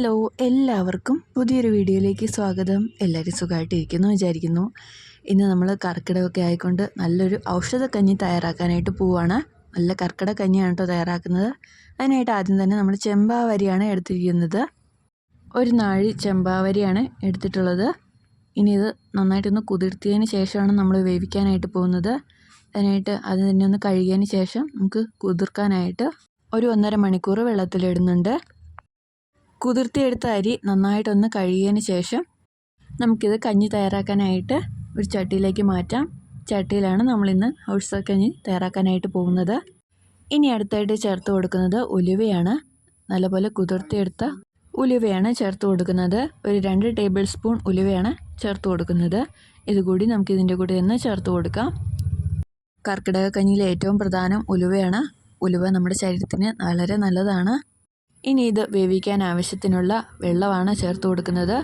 Hello എല്ലാവർക്കും പുതിയൊരു വീഡിയോയിലേക്ക് സ്വാഗതം. എല്ലാവരും സുഖമായിട്ടിരിക്കുന്നു വിചാരിക്കുന്നു. ഇന്ന് നമ്മൾ കർക്കിടകമൊക്കെ ആയിക്കൊണ്ട് നല്ലൊരു ഔഷധക്കഞ്ഞി തയ്യാറാക്കാനായിട്ട് പോവുകയാണ് നല്ല കർക്കിടക കഞ്ഞിയാണ് കേട്ടോ തയ്യാറാക്കുന്നത്. അതിനായിട്ട് ആദ്യം തന്നെ നമ്മൾ ചെമ്പാവരിയാണ് എടുത്തിരിക്കുന്നത്. ഒരു നാഴി ചെമ്പാവരിയാണ് എടുത്തിട്ടുള്ളത്. ഇനി ഇത് നന്നായിട്ടൊന്ന് കുതിർത്തിയതിന് ശേഷമാണ് നമ്മൾ വേവിക്കാനായിട്ട് പോകുന്നത്. അതിനായിട്ട് അത് തന്നെ ഒന്ന് കഴുകിയതിന് ശേഷം നമുക്ക് കുതിർക്കാനായിട്ട് ഒരു ഒന്നര മണിക്കൂർ വെള്ളത്തിലിടുന്നുണ്ട്. കുതിർത്തിയെടുത്ത അരി നന്നായിട്ടൊന്ന് കഴുകിയതിന് ശേഷം നമുക്കിത് കഞ്ഞി തയ്യാറാക്കാനായിട്ട് ഒരു ചട്ടിയിലേക്ക് മാറ്റാം. ചട്ടിയിലാണ് നമ്മളിന്ന് ഔഷധ കഞ്ഞി തയ്യാറാക്കാനായിട്ട് പോകുന്നത്. ഇനി അടുത്തായിട്ട് ചേർത്ത് കൊടുക്കുന്നത് ഉലുവയാണ്. നല്ലപോലെ കുതിർത്തിയെടുത്ത ഉലുവയാണ് ചേർത്ത് കൊടുക്കുന്നത്. ഒരു രണ്ട് ടേബിൾ സ്പൂൺ ഉലുവയാണ് ചേർത്ത് കൊടുക്കുന്നത്. ഇതുകൂടി നമുക്ക് ഇതിന്റെ കൂടെ ഒന്ന് ചേർത്ത് കൊടുക്കാം. കർക്കിടക കഞ്ഞിയിലെ ഏറ്റവും പ്രധാനം ഉലുവയാണ്. ഉലുവ നമ്മുടെ ശരീരത്തിന് വളരെ നല്ലതാണ്. ഇനി ഇത് വേവിക്കാൻ ആവശ്യത്തിനുള്ള വെള്ളമാണ് ചേർത്ത് കൊടുക്കുന്നത്.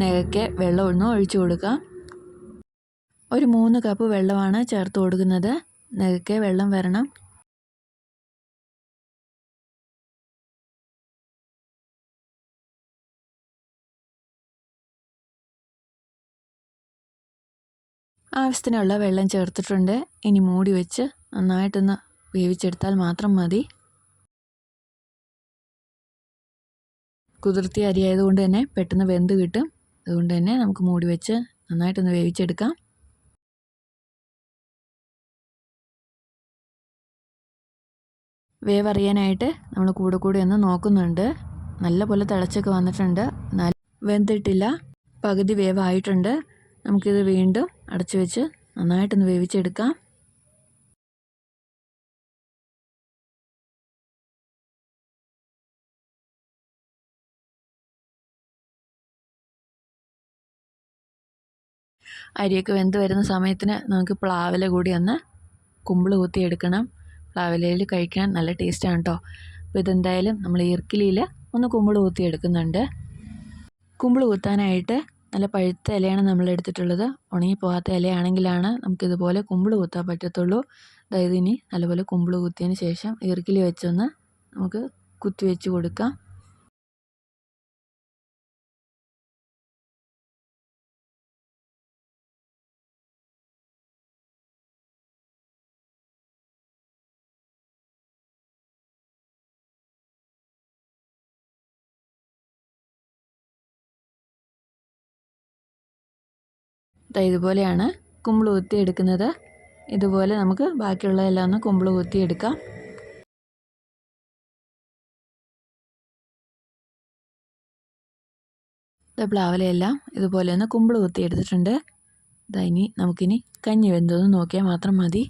നെകയ്ക്ക് വെള്ളം ഒന്ന് ഒഴിച്ചു കൊടുക്കാം ഒരു മൂന്ന് കപ്പ് വെള്ളമാണ് ചേർത്ത് കൊടുക്കുന്നത്. നെകയ്ക്ക് വെള്ളം വരണം. ആവശ്യത്തിനുള്ള വെള്ളം ചേർത്തിട്ടുണ്ട്. ഇനി മൂടി വെച്ച് നന്നായിട്ടൊന്ന് വേവിച്ചെടുത്താൽ മാത്രം മതി. കുതിർത്തിയ അരി ആയതുകൊണ്ട് തന്നെ പെട്ടെന്ന് വെന്ത് കിട്ടും. അതുകൊണ്ട് തന്നെ നമുക്ക് മൂടി വെച്ച് നന്നായിട്ടൊന്ന് വേവിച്ചെടുക്കാം. വേവറിയാനായിട്ട് നമ്മൾ കൂടെ കൂടെ ഒന്ന് നോക്കുന്നുണ്ട്. നല്ല പോലെ തിളച്ചൊക്കെ വന്നിട്ടുണ്ട്. നല്ല വെന്തിട്ടില്ല. പകുതി വേവായിട്ടുണ്ട്. നമുക്കിത് വീണ്ടും അടച്ചു വെച്ച് നന്നായിട്ടൊന്ന് വേവിച്ചെടുക്കാം. അരിയൊക്കെ വെന്ത് വരുന്ന സമയത്തിന് നമുക്ക് പ്ലാവില കൂടി ഒന്ന് കുമ്പിൾ കുത്തിയെടുക്കണം. പ്ലാവിലയിൽ കഴിക്കാൻ നല്ല ടേസ്റ്റാണ് കേട്ടോ അപ്പോൾ ഇതെന്തായാലും നമ്മൾ ഈർക്കിലിയിൽ ഒന്ന് കുമ്പിൾ കുത്തിയെടുക്കുന്നുണ്ട്. കുമ്പിൾ കുത്താനായിട്ട് നല്ല പഴുത്ത ഇലയാണ് നമ്മൾ എടുത്തിട്ടുള്ളത്. ഉണങ്ങി പോകാത്ത ഇലയാണെങ്കിലാണ് നമുക്കിതുപോലെ കുമ്പിൾ കുത്താൻ പറ്റത്തുള്ളൂ. അതായത് ഇനി നല്ലപോലെ കുമ്പിൾ കുത്തിയതിന് ശേഷം ഈർക്കിലി വെച്ചൊന്ന് നമുക്ക് കുത്തി വെച്ച് കൊടുക്കാം. ഇതുപോലെയാണ് കുമ്പിൾ കുത്തി എടുക്കുന്നത് ഇതുപോലെ നമുക്ക് ബാക്കിയുള്ള എല്ലാം ഒന്ന് കുമ്പിൾ കുത്തി എടുക്കാം പ്ലാവലയെല്ലാം ഇതുപോലെ ഒന്ന് കുമ്പിൾ കുത്തി എടുത്തിട്ടുണ്ട് ഇതാ ഇനി നമുക്കിനി കഞ്ഞി വെന്തതെന്ന് നോക്കിയാൽ മാത്രം മതി.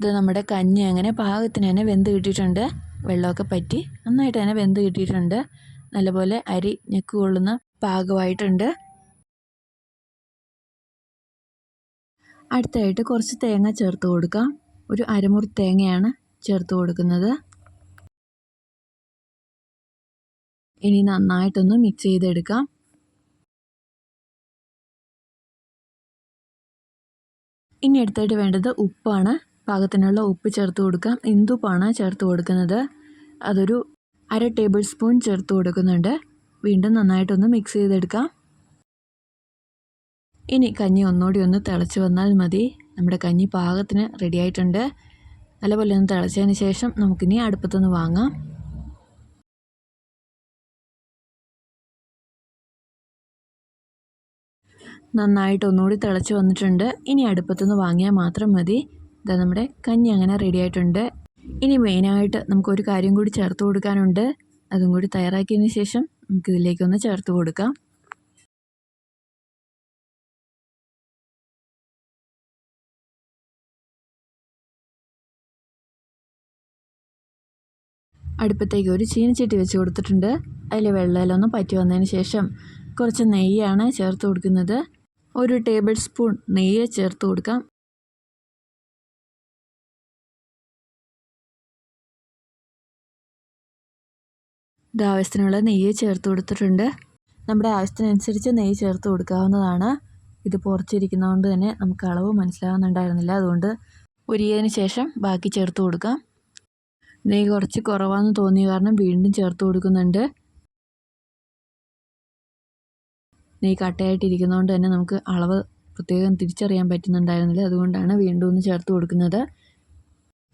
ഇത് നമ്മുടെ കഞ്ഞി അങ്ങനെ പാകത്തിന് തന്നെ വെന്ത് കിട്ടിയിട്ടുണ്ട്. വെള്ളമൊക്കെ പറ്റി നന്നായിട്ട് തന്നെ വെന്ത് കിട്ടിയിട്ടുണ്ട്. നല്ലപോലെ അരി ഞെക്ക് കൊള്ളുന്ന പാകമായിട്ടുണ്ട് അടുത്തായിട്ട് കുറച്ച് തേങ്ങ ചേർത്ത് കൊടുക്കാം. ഒരു അരമുറി തേങ്ങയാണ് ചേർത്ത് കൊടുക്കുന്നത്. ഇനി നന്നായിട്ടൊന്ന് മിക്സ് ചെയ്തെടുക്കാം. ഇനി അടുത്തായിട്ട് വേണ്ടത് ഉപ്പാണ്. പാകത്തിനുള്ള ഉപ്പ് ചേർത്ത് കൊടുക്കാം. ഇന്ദുപ്പാണ് ചേർത്ത് കൊടുക്കുന്നത്. അതൊരു അര ടേബിൾ സ്പൂൺ ചേർത്ത് കൊടുക്കുന്നുണ്ട്. വീണ്ടും നന്നായിട്ടൊന്ന് മിക്സ് ചെയ്തെടുക്കാം. ഇനി കഞ്ഞി ഒന്നുകൂടി ഒന്ന് തിളച്ച് വന്നാൽ മതി. നമ്മുടെ കഞ്ഞി പാകത്തിന് റെഡി ആയിട്ടുണ്ട്. നല്ലപോലെ ഒന്ന് തിളച്ചതിന് ശേഷം നമുക്കിനി അടുപ്പത്തുനിന്ന് വാങ്ങാം. നന്നായിട്ട് ഒന്നുകൂടി തിളച്ച് വന്നിട്ടുണ്ട്. ഇനി അടുപ്പത്തുനിന്ന് വാങ്ങിയാൽ മാത്രം മതി. ഇതാ നമ്മുടെ കഞ്ഞി അങ്ങനെ റെഡി ആയിട്ടുണ്ട്. ഇനി മെയിനായിട്ട് നമുക്കൊരു കാര്യം കൂടി ചേർത്ത് കൊടുക്കാനുണ്ട്. അതും കൂടി തയ്യാറാക്കിയതിന് ശേഷം നമുക്കിതിലേക്കൊന്ന് ചേർത്ത് കൊടുക്കാം. അടുപ്പത്തേക്ക് ഒരു ചീനച്ചട്ടി വെച്ച് കൊടുത്തിട്ടുണ്ട്. അതിൽ വെള്ളമെല്ലാം പറ്റി വന്നതിന് ശേഷം കുറച്ച് നെയ്യാണ് ചേർത്ത് കൊടുക്കുന്നത്. ഒരു ടേബിൾ സ്പൂൺ നെയ്യ് ചേർത്ത് കൊടുക്കാം. ഇത് ആവശ്യത്തിനുള്ള നെയ്യ് ചേർത്ത് കൊടുത്തിട്ടുണ്ട്. നമ്മുടെ ആവശ്യത്തിനനുസരിച്ച് നെയ്യ് ചേർത്ത് കൊടുക്കാവുന്നതാണ്. ഇത് പുറച്ചിരിക്കുന്നതുകൊണ്ട് തന്നെ നമുക്ക് അളവ് മനസ്സിലാകുന്നുണ്ടായിരുന്നില്ല അതുകൊണ്ട് ഉരിയതിന് ശേഷം ബാക്കി ചേർത്ത് കൊടുക്കാം. നെയ്യ് കുറച്ച് കുറവാണെന്ന് തോന്നിയ കാരണം വീണ്ടും ചേർത്ത് കൊടുക്കുന്നുണ്ട്. നെയ്യ് കട്ടയായിട്ടിരിക്കുന്നതുകൊണ്ട് തന്നെ നമുക്ക് അളവ് പ്രത്യേകം തിരിച്ചറിയാൻ പറ്റുന്നുണ്ടായിരുന്നില്ല. അതുകൊണ്ടാണ് വീണ്ടും ഒന്ന് ചേർത്ത് കൊടുക്കുന്നത്.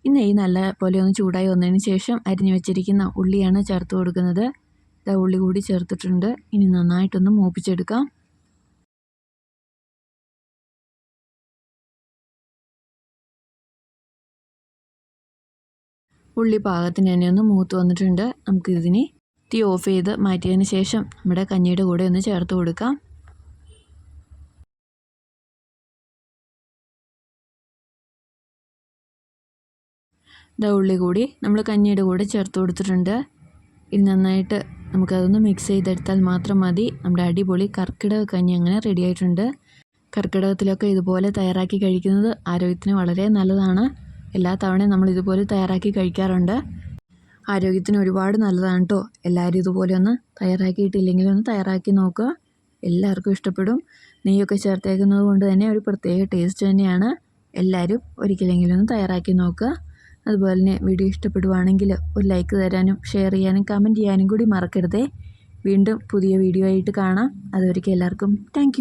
ഈ നെയ്യ് നല്ല പോലെ ഒന്ന് ചൂടായി വന്നതിന് ശേഷം അരിഞ്ഞു വെച്ചിരിക്കുന്ന ഉള്ളിയാണ് ചേർത്ത് കൊടുക്കുന്നത്. ഇതാ ഉള്ളി കൂടി ചേർത്തിട്ടുണ്ട്. ഇനി നന്നായിട്ടൊന്ന് മൂപ്പിച്ചെടുക്കാം. ഉള്ളി പാകത്തിന് തന്നെ ഒന്ന് മൂത്ത് വന്നിട്ടുണ്ട്. നമുക്കിതിനി തീ ഓഫ് ചെയ്ത് മാറ്റിയതിന് ശേഷം നമ്മുടെ കഞ്ഞിയുടെ കൂടെ ഒന്ന് ചേർത്ത് കൊടുക്കാം. ഇതാ ഉള്ളി കൂടി നമ്മൾ കഞ്ഞിയുടെ കൂടെ ചേർത്ത് കൊടുത്തിട്ടുണ്ട്. ഇത് നന്നായിട്ട് നമുക്കതൊന്ന് മിക്സ് ചെയ്തെടുത്താൽ മാത്രം മതി. നമ്മുടെ അടിപൊളി കർക്കിടക കഞ്ഞി അങ്ങനെ റെഡി ആയിട്ടുണ്ട്. കർക്കിടകത്തിലൊക്കെ ഇതുപോലെ തയ്യാറാക്കി കഴിക്കുന്നത് ആരോഗ്യത്തിന് വളരെ നല്ലതാണ്. എല്ലാ തവണയും നമ്മൾ ഇതുപോലെ തയ്യാറാക്കി കഴിക്കാറുണ്ട്. ആരോഗ്യത്തിന് ഒരുപാട് നല്ലതാണ് കേട്ടോ എല്ലാവരും ഇതുപോലെ ഒന്ന് തയ്യാറാക്കിയിട്ടില്ലെങ്കിൽ ഒന്ന് തയ്യാറാക്കി നോക്കുക. എല്ലാവർക്കും ഇഷ്ടപ്പെടും. നെയ്യൊക്കെ ചേർത്തേക്കുന്നത് കൊണ്ട് തന്നെ ഒരു പ്രത്യേക ടേസ്റ്റ് തന്നെയാണ്. എല്ലാവരും ഒരിക്കലെങ്കിലും ഒന്ന് തയ്യാറാക്കി നോക്കുക. അതുപോലെ തന്നെ വീഡിയോ ഇഷ്ടപ്പെടുവാണെങ്കിൽ ഒരു ലൈക്ക് തരാനും ഷെയർ ചെയ്യാനും കമന്റ് ചെയ്യാനും കൂടി മറക്കരുതേ. വീണ്ടും പുതിയ വീഡിയോ ആയിട്ട് കാണാം. അതുവരെയ്ക്കും എല്ലാവർക്കും താങ്ക്